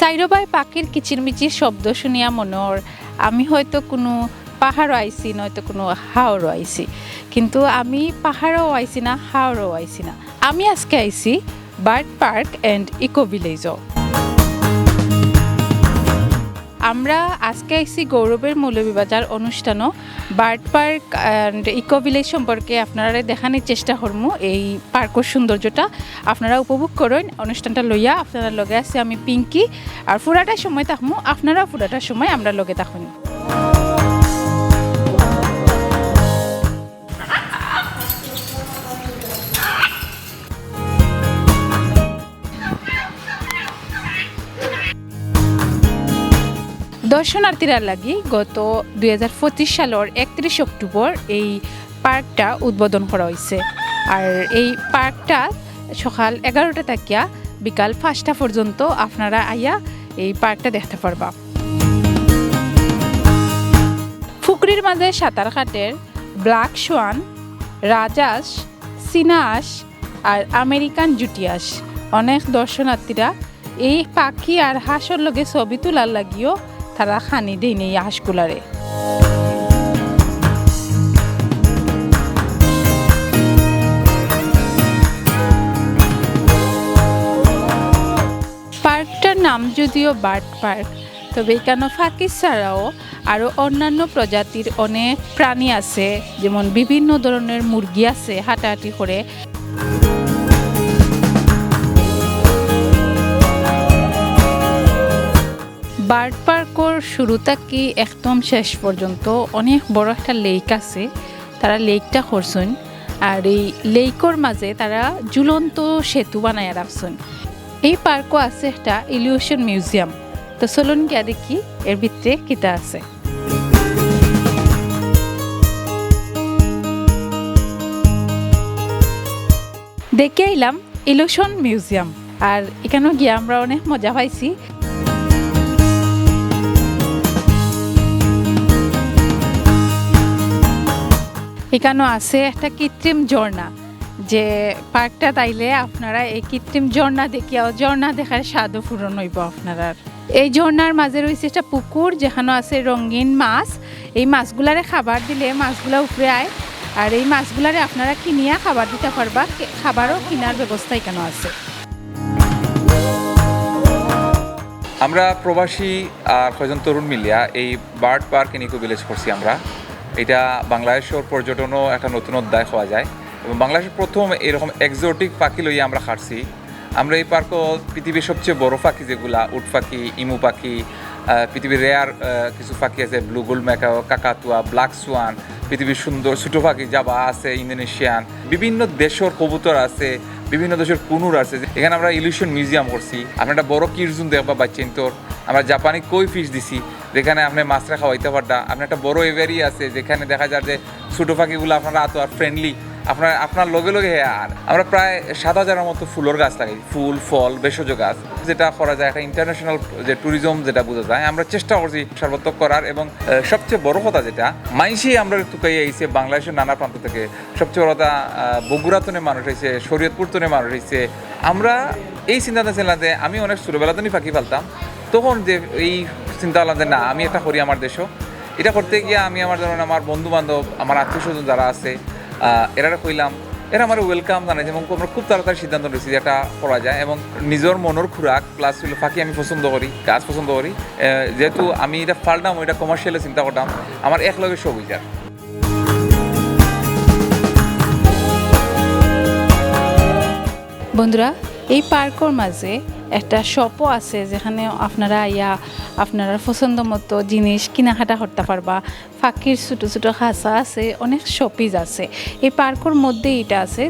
সাইরবাই পাখির কিচিরমিচির শব্দ শুনিয়া মনোর আমি হয়তো কোনো পাহাড়ও আইসি নয়তো কোনো হাওড়ও আইসি কিন্তু আমি পাহাড়ও আইসি না হাওড়ও আইসি না। আমি আজকে আইসি বার্ড পার্ক অ্যান্ড ইকো ভিলেজও। আমরা আজকে আইসি গৌরবের মৌলভীবাজার অনুষ্ঠানও। Bird park and eco village সম্পর্কে আপনারা দেখানোর চেষ্টা করব এই পার্কের সৌন্দর্যটা। আপনারা উপভোগ করেন, অনুষ্ঠানটা লইয়া আপনারা লগে আছে আমি পিঙ্কি। আর ফুরাটার সময় থাকব আপনারা ফুরাটার সময় আমরা লগে থাকুন। দর্শনার্থীরা লাগি গত দুই হাজার পঁচিশ সালের একত্রিশ অক্টোবর এই পার্কটা উদ্বোধন করা হয়েছে। আর এই পার্কটা সকাল এগারোটা থাকিয়া বিকাল পাঁচটা পর্যন্ত আপনারা আইয়া এই পার্কটা দেখতে পারবা। ফুকরির মাঝে সাঁতার কাটের ব্ল্যাক সোয়ান রাজাস সিনাস আর আমেরিকান জুটিয়াস অনেক দর্শনার্থীরা এই পাখি আর হাঁসর লগে ছবি তোলার লাগিও তারা খানি দেয় নেই পার্কটার নাম যদিও বার্ড পার্ক, তবে এখানে ফাঁকি ছাড়াও আরও অন্যান্য প্রজাতির অনেক প্রাণী আছে, যেমন বিভিন্ন ধরনের মুরগি আছে হাঁটাহাঁটি করে। বার্ড পার্কর শুরু থেকে একদম শেষ পর্যন্ত? অনেক বড় একটা লেক আছে, তারা লেকটা করছেন। আর এই লেকর মাঝে তারা ঝুলন্ত সেতু বানায় রাখছেন। এই পার্কও আছে একটা ইলিউশন মিউজিয়াম তো চলুন গিয়া দেখি, এর ভিতরে কিতা আছে। দেখে আইলাম ইলিউশন মিউজিয়াম আর এখানেও গিয়ে আমরা অনেক মজা পাইছি। এখানেও আছে একটা কৃত্রিম ঝর্ণা। যে পার্কটা তাইলে আপনারা এই কৃত্রিম ঝর্ণা দেখিয়াও ঝর্ণা দেখার স্বাদও পূরণ হইব আপনারা। এই ঝর্ণার মাঝে রয়েছে একটা পুকুর যেখানে আছে রঙিন মাছ। এই মাছগুলারে খাবার দিলে মাছগুলা উপরে আয়। আর এই মাছগুলারে আপনারা কিনিয়া খাবার দিতে পারবা খাবারও কেনার ব্যবস্থা এখানে আছে। আমরা প্রবাসী আর কয়জন তরুণ মিলিয়া এই বার্ড পার্ক ইকো ভিলেজ করছি আমরা। এটা বাংলাদেশের পর্যটনও একটা নতুন অধ্যায় হওয়া যায়। এবং বাংলাদেশের প্রথম এরকম এক্সোটিক পাখি লইয়ে আমরা খাটছি। আমরা এই পার্কও পৃথিবীর সবচেয়ে বড় পাখি যেগুলা, উট পাখি, ইমু পাখি পৃথিবীর রেয়ার কিছু পাখি আছে ব্লু গুল ম্যাকাও কাকাতুয়া ব্ল্যাক সোয়ান পৃথিবীর সুন্দর ছোটো পাখি জাবা আছে ইন্দোনেশিয়ান বিভিন্ন দেশের কবুতর আছে, বিভিন্ন দেশের কুনুর আছে। এখানে আমরা ইলিউশন মিউজিয়াম করছি। আমরা একটা বড় কিরজুন দেখবা বাচ্চেন তোর আমরা জাপানি কই ফিশ দিছি, যেখানে আপনি মাছ মাছরা খাওয়াইতে পারটা আপনার একটা বড় এভারি আছে, যেখানে দেখা যায় যে ছোটো পাখিগুলো আপনারা এত আর ফ্রেন্ডলি আপনার আপনার লগে লগে আর। আমরা প্রায় সাত হাজারের মতো ফুলের গাছ লাগাই, ফুল, ফল, ভেষজ গাছ। যেটা করা যায় একটা ইন্টারন্যাশনাল যে ট্যুরিজম যেটা বোঝা যায়, আমরা চেষ্টা করছি সর্বাত্মক করার এবং সবচেয়ে বড় কথা যেটা মাইসি আমরা টুকাই আইছে বাংলাদেশের নানা প্রান্ত থেকে। সবচেয়ে বড় কথা বগুড়াতনে মানুষ হয়েছে শরীয়তপুর তনে মানুষ হয়েছে আমরা এই চিন্তাটা ছিলাম যে আমি অনেক ছোটোবেলাতনই ফাঁকি ফেলতাম। তখন যে এই চিন্তা করলাম যে না, আমি একটা করি আমার দেশও। এটা করতে গিয়ে আমি আমার ধরুন আমার বন্ধু বান্ধব আমার আত্মীয় স্বজন যারা আছে এরা কইলাম, এরা আমার ওয়েলকাম জানাই এবং আমরা খুব তাড়াতাড়ি সিদ্ধান্ত নিয়েছি যে এটা করা যায়, এবং নিজের মনের খুরাক প্লাস হলো ফাঁকি আমি পছন্দ করি গাছ পছন্দ করি। যেহেতু আমি এটা ফালতাম এটা কমার্শিয়ালে চিন্তা করতাম, আমার এক লগে সব হয়ে বন্ধুরা, এই পার্কের মাঝে একটা শপও আছে যেখানে আপনারা ইয়া আপনারা পছন্দ মতো জিনিস কেনাকাটা করতে পারবা। ফাঁকির ছোটো ছোটো খাঁচা আছে, অনেক শপিজ আছে। এই পার্কের মধ্যেই এটা আছে।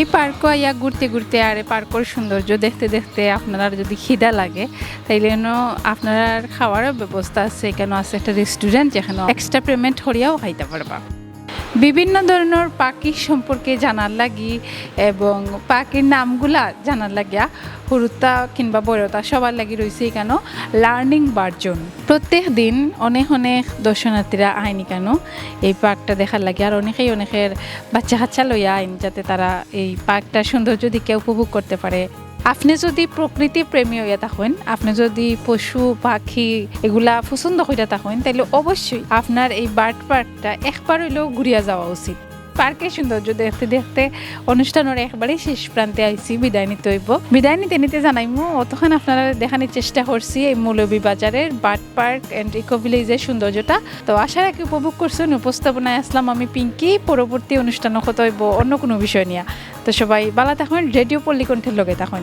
এই পার্ক ইয়া ঘুরতে ঘুরতে আর পার্কের সৌন্দর্য দেখতে দেখতে আপনারা যদি খিদা লাগে, তাইলে আপনার খাওয়ারও ব্যবস্থা আছে। এখানে আছে একটা রেস্টুরেন্ট যেখানে এক্সট্রা পেমেন্ট করিয়াও খাইতে পারবা। বিভিন্ন ধরনের পাখি সম্পর্কে জানার লাগি এবং পাখির নামগুলা জানার লাগিয়া হরুতা কিংবা বড়তা সবার লাগি রয়েছে কেন লার্নিং বার্জন প্রত্যেক দিন অনেক অনেক দর্শনার্থীরা আইনি কেন এই পার্কটা দেখার লাগে আর অনেকেই অনেকের বাচ্চা কাচ্চা লইয়া আইন যাতে তারা এই পার্কটার সৌন্দর্য দিকে উপভোগ করতে পারে। আপনি যদি প্রকৃতি প্রেমী হইয়া থাকেন, আপনি যদি পশু, পাখি এগুলা পছন্দ হইয়া থাকেন তাহলে অবশ্যই আপনার এই বার্ড পার্কটা একবার হইলেও ঘুরিয়া যাওয়া উচিত। পার্কের সৌন্দর্য দেখতে দেখতে অনুষ্ঠানের একবারেই শেষ প্রান্তে আইছি বিদায় নিতে হইব। বিদায় নিতে নিতে জানাইমু, অতক্ষণ আপনারা দেখানোর চেষ্টা করছি এই মৌলবী বাজারের বার্ড পার্ক অ্যান্ড ইকো ভিলেজের সৌন্দর্যটা। তো আশা রাখি উপভোগ করছেন, উপস্থাপনায় আসলাম আমি পিঙ্কি। পরবর্তী অনুষ্ঠান হইব অন্য কোনো বিষয় নিয়ে। তো সবাই বালা থাকুন, রেডিও পল্লিকণ্ঠের লগে থাকুন।